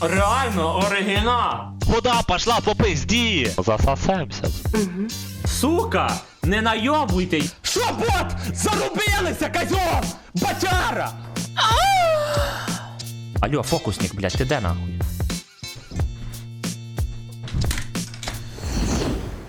Реально оригінал. Куда пошла по пизді? Засосемся. Сука, не найобуйте. Що, бот? Зарубилися, козьом! Бачара! Алло, фокусник, блядь, ти де нахуй?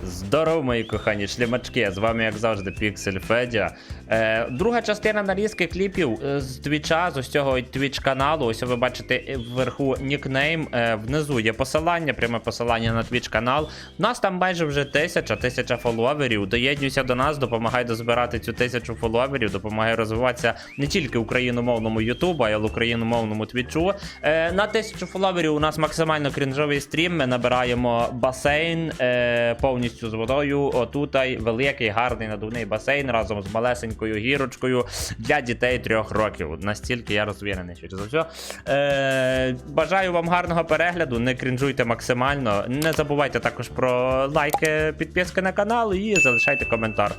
Здорово, мої кохані шлімачки. З вами, як завжди, Піксель Федя. Е, друга частина нарізки кліпів е, з твіча, з ось цього твіч каналу. Ось ви бачите е, вверху нікнейм. Е, внизу є посилання, пряме посилання на твіч канал. У нас там майже вже тисяча, тисяча фоловерів. Доєднуйся до нас, допомагай дозбирати цю тисячу фоловерів, допомагай розвиватися не тільки україномовному Ютубу, а й україномовному твічу. Е, на тисячу фоловерів у нас максимально крінжовий стрім. Ми набираємо басейн е, повністю з водою. Отутай великий, гарний надувний басейн разом з малесенькою гірочкою для дітей трьох років. Настільки я розвірений що за все. Е, бажаю вам гарного перегляду. Не крінжуйте максимально. Не забувайте також про лайки, підписки на канал і залишайте коментар.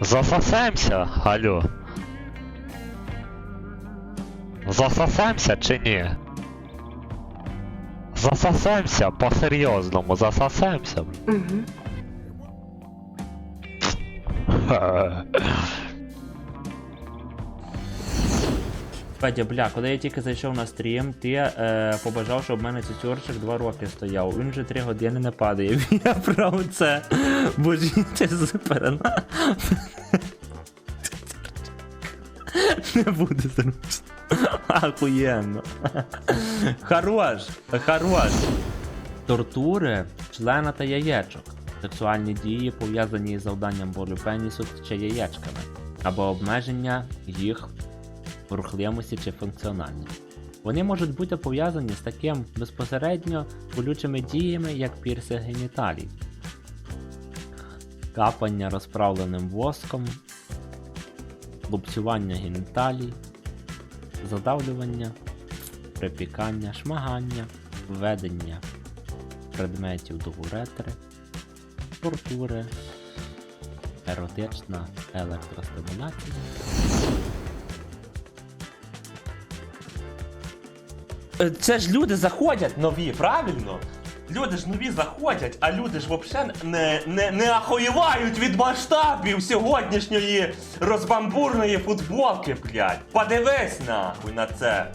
Засосемся, алло. Засосемся чи ні? Засосемся по-серйозному, засосемся. Ха. Федя, бля, коли я тільки зайшов на стрім, ти е, побажав, щоб в мене цюцюрчик два роки стояв. Він вже три години не падає. Я про це. Боже, це супер. Не буде зручно. Ахуєнно. Хорош, хорош. Тортури члена та яєчок. Сексуальні дії пов'язані із завданням болю пенісу чи яєчками. Або обмеження їх рухливості чи функціональності. Вони можуть бути пов'язані з таким безпосередньо болючими діями, як пірси геніталій, капання розправленим воском, лупцювання геніталій, задавлювання, припікання, шмагання, введення предметів до уретри, тортури, еротична електростимуляція. Е, Це ж люди заходять нові, правильно? Люди ж нові заходять, а люди ж взагалі не, не, не ахуєвають від масштабів сьогоднішньої розбамбурної футболки, блядь. Подивись нахуй на це.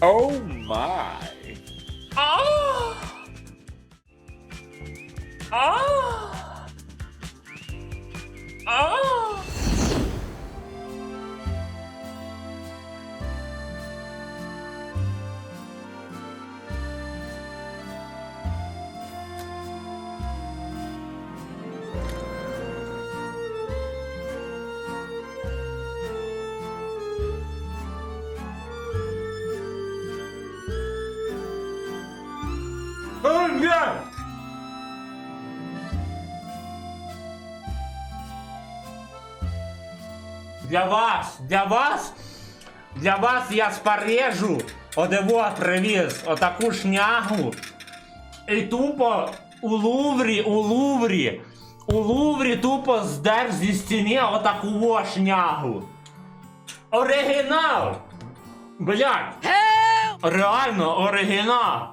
Оу май. Для вас, для вас, для вас я з Парижу одево привіз отаку шнягу. І тупо у Луврі, у Луврі, у Луврі тупо здер зі стіни отаку шнягу. Оригінал! Блядь! Реально оригінал!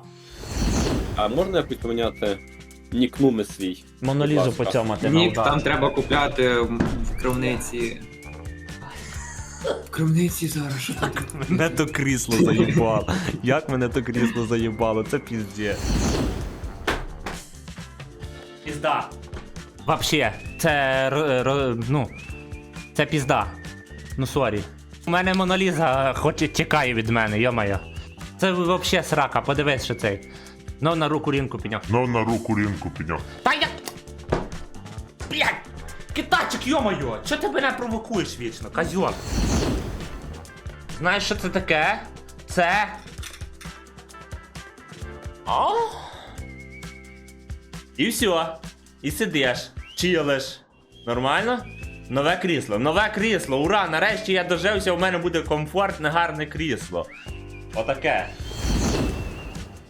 А можна якось нікнуми свій? Монолізу ласка. поцьомати Нік там треба купляти в крамниці. В крамниці зараз що таке? Мене то крісло заїбало. Як мене то крісло заїбало, це пізде. Пізда. Вообще, це р- р- ну. Це пізда. Ну сорі. У мене Моноліза хоче тікає від мене, йо-моє. Це вообще срака, подивись, що цей. Ну на руку рінку підняв. Ну, на руку ринку підняв. Та я. Блядь! Китайчик, йо-моє! Чого ти мене провокуєш вічно, козьон? Знаєш, що це таке? Це. О! І все. І сидиш, чилиш. Нормально? Нове крісло, нове крісло, ура! Нарешті я дожився, у мене буде комфортне, гарне крісло. Отаке.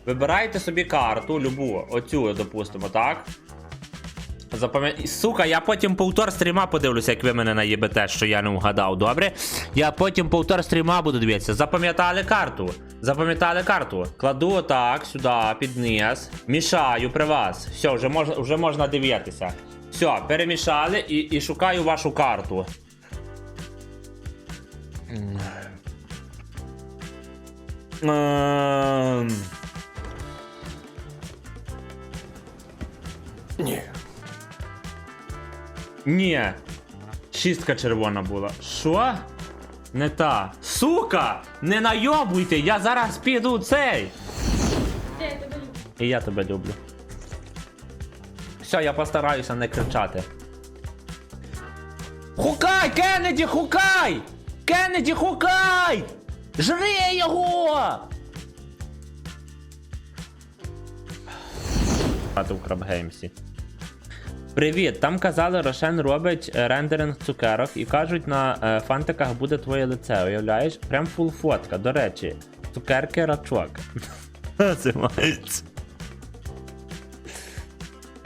Вибирайте собі карту, любу, оцю, допустимо, так? Запам'ят... Сука, я потім повтор стріма подивлюся, як ви мене наїбете, що я не вгадав, добре? Я потім повтор стріма буду дивитися. Запам'ятали карту. Запам'ятали карту. Кладу отак, сюди, під низ. Мішаю при вас. Все, вже можна, вже можна дивитися. Все, перемішали і, і шукаю вашу карту. М. Ні. Шістка червона була. Що? Не та. Сука! Не найобуйте! Я зараз піду цей! Я тебе люблю. І я тебе люблю. Все, я постараюся не кричати. Хукай, Кеннеді, хукай! Кеннеді, хукай! Жри його! Грати в Крабгеймсі. Привіт, там казали, Рошен робить е, рендеринг цукерок і кажуть, на е, фантиках буде твоє лице, уявляєш? Прям фул фотка. До речі, цукерки рачок. Називається.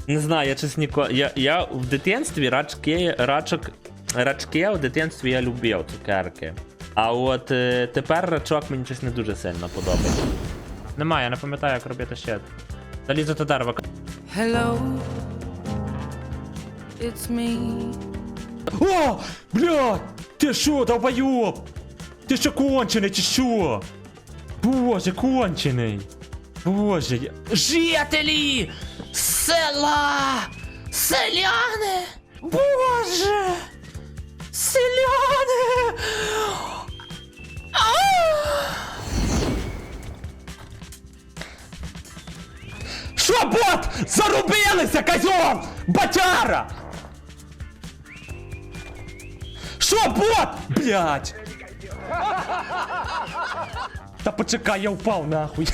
Не знаю, я чесно ніколи. Я, я в дитинстві рачки, рачок, рачки в дитинстві я любив цукерки. А от е, тепер рачок мені щось не дуже сильно подобається. Немає, я не пам'ятаю, як робити ще. Залізо до дерева. Hello, it's me. О! Блядь! Ти що, долбойоб? Ти що кончений чи що? Боже, кончений. Боже, я... Жителі! Села! Селяни! Боже! Селяни! А! Що, бот? Зарубилися, козьол! Батяра! Що, бот? Блять! Та почекай, я упав нахуй.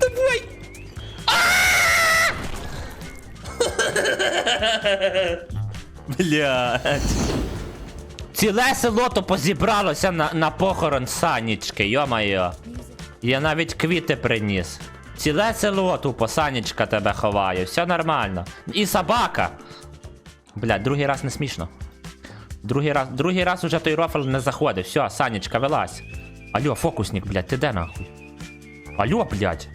Давай! Блять. Ціле село то позібралося на, на похорон Санічки, йо-моє. Я навіть квіти приніс. Ціле село тупо, Санічка тебе ховає, все нормально. І собака. Блядь, другий раз не смішно. Другий раз, другий раз уже той рофл не заходить. Все, Санічка, вилазь. Алло, фокусник, блядь, ти де нахуй? Алло, блядь.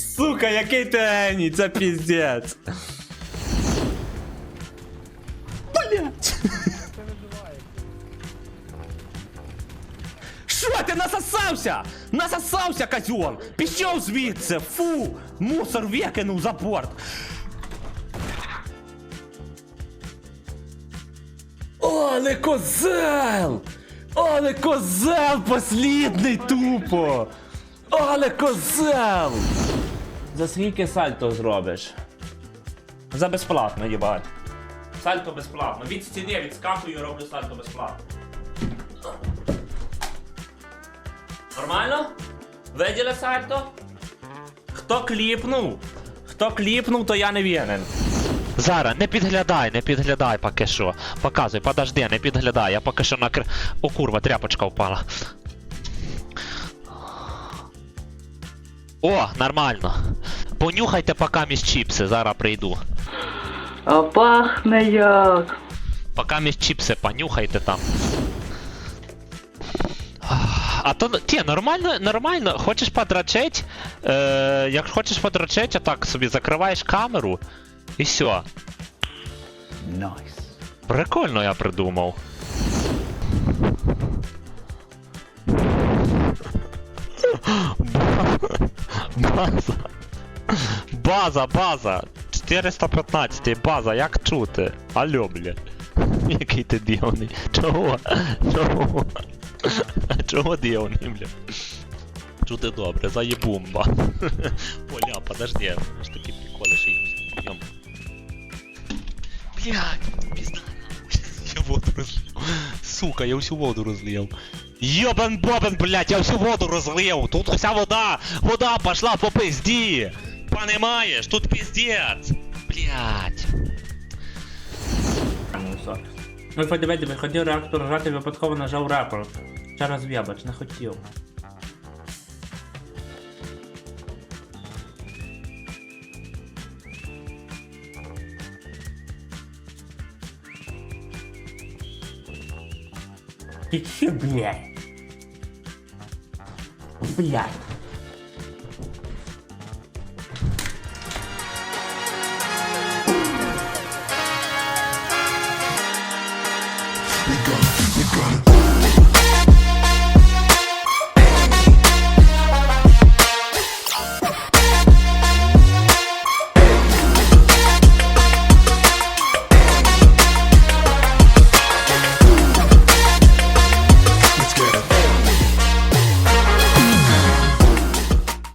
Сука, який ти геній, це піздець. Насосався? Насосався, козьол! Пішов звідси! Фу! Мусор викинув за борт! Але козел! Але козел послідний тупо! Але козел! За скільки сальто зробиш? За безплатно, їбать. Сальто безплатно. Від стіни відскакую, роблю сальто безплатно. Нормально? Виділи сальто? Хто кліпнув? Хто кліпнув, то я не винен. Зара, не підглядай, не підглядай поки що. Показуй, подожди, не підглядай. Я поки що накр... О, курва, тряпочка впала. О, нормально. Понюхайте поки між чіпси, зараз прийду. А пахне як. Поки між чіпси понюхайте там. А то ті, нормально, нормально. Хочеш подрачить? Е, як хочеш подрачить, отак собі закриваєш камеру і все. Nice. Прикольно я придумав. База. База, база. 415 база, як чути? Алло, блядь. Який ти дивний. Чого? Чого? Чого дивний, блядь? Чути добре, заєбумба. Поля, подожди, ж такі приколи ще є. Йом. Блядь, нахуй. Я воду розлив. Сука, я всю воду розлив. Йобан бобан, блядь, я всю воду розлив. Тут вся вода, вода пошла по пизді. Понимаешь, тут пиздец. Блядь. Ой, подивись, диви, хотів реактор нажати, випадково нажав рапорт. Ще раз в'ябач, не хотів. Ти че, блядь? Блядь.